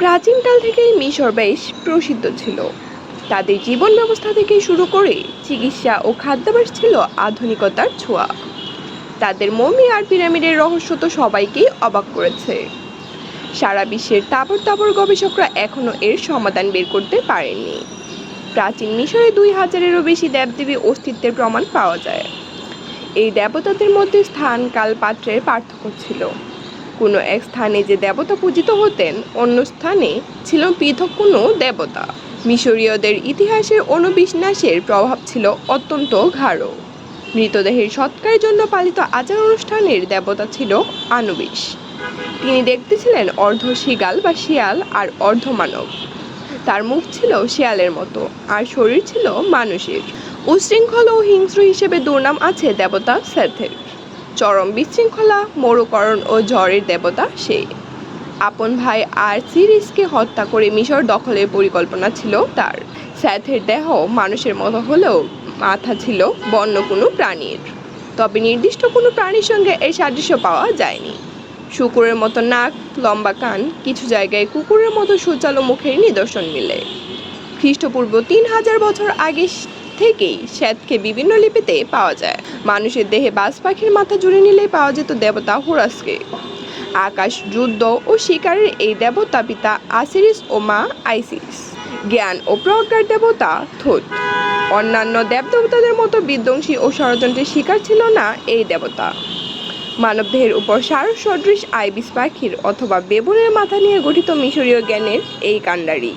প্রাচীনকাল থেকেই মিশর বেশ প্রসিদ্ধ ছিল। তাদের জীবন ব্যবস্থা থেকে শুরু করে চিকিৎসা ও খাদ্যাভ্যাস ছিল আধুনিকতার ছোঁয়া। তাদের মমি আর পিরামিডের রহস্য তো সবাইকেই অবাক করেছে। সারা বিশ্বের তাবর তাবর গবেষকরা এখনও এর সমাধান বের করতে পারেননি। প্রাচীন মিশরে দুই হাজারেরও বেশি দেবদেবী অস্তিত্বের প্রমাণ পাওয়া যায়। এই দেবতাদের মধ্যে স্থান কাল পাত্রের পার্থক্য ছিল। কোনো এক স্থানে যে দেবতা পূজিত হতেন, অন্য স্থানে ছিল পৃথক কোনো দেবতা। মিশরীয়দের ইতিহাসের অনুবিশ্বাসের প্রভাব ছিল অত্যন্ত গাঢ়। মৃতদেহের সৎকারের জন্য পালিত আচার অনুষ্ঠানের দেবতা ছিল আনুবিস তিনি দেখতে ছিলেন অর্ধ শিগাল বা শিয়াল আর অর্ধ মানব। তার মুখ ছিল শিয়ালের মতো, আর শরীর ছিল মানুষের। উশৃঙ্খল ও হিংস্র হিসেবে দুর্নাম আছে দেবতা সেথের চরম বিশৃঙ্খলা, মরুকরণ ও ঝড়ের দেবতা সে আপন ভাই আর সিরিসকে হত্যা করে মিশর দখলের পরিকল্পনা ছিল তার। স্যাথের দেহ মানুষের মতো হলেও মাথা ছিল বন্য কোনো প্রাণীর। তবে নির্দিষ্ট কোনো প্রাণীর সঙ্গে এর সাদৃশ্য পাওয়া যায়নি। শুকুরের মতো নাক, লম্বা কান, কিছু জায়গায় কুকুরের মতো সুচালো মুখের নিদর্শন মিলে। খ্রিস্টপূর্ব তিন হাজার বছর আগে থেকেই শ্বেতকে বিভিন্ন লিপিতে পাওয়া যায়। মানুষের দেহে বাজ পাখির মাথা জুড়ে নিলেই পাওয়া যেত দেবতা হোরাসকে। আকাশ যুদ্ধ ও শিকারের এই দেবতা পিতা আসিরিস ও মা আইসিস জ্ঞান ও প্রজ্ঞার দেবতা থুত অন্যান্য দেবদেবতাদের মতো বিধ্বংসী ও ষড়যন্ত্রের শিকার ছিল না এই দেবতা। মানবদেহের উপর সারস সদৃশ আইবিস পাখির অথবা বেবুনের মাথা নিয়ে গঠিত মিশরীয় জ্ঞানের এই কাণ্ডারি।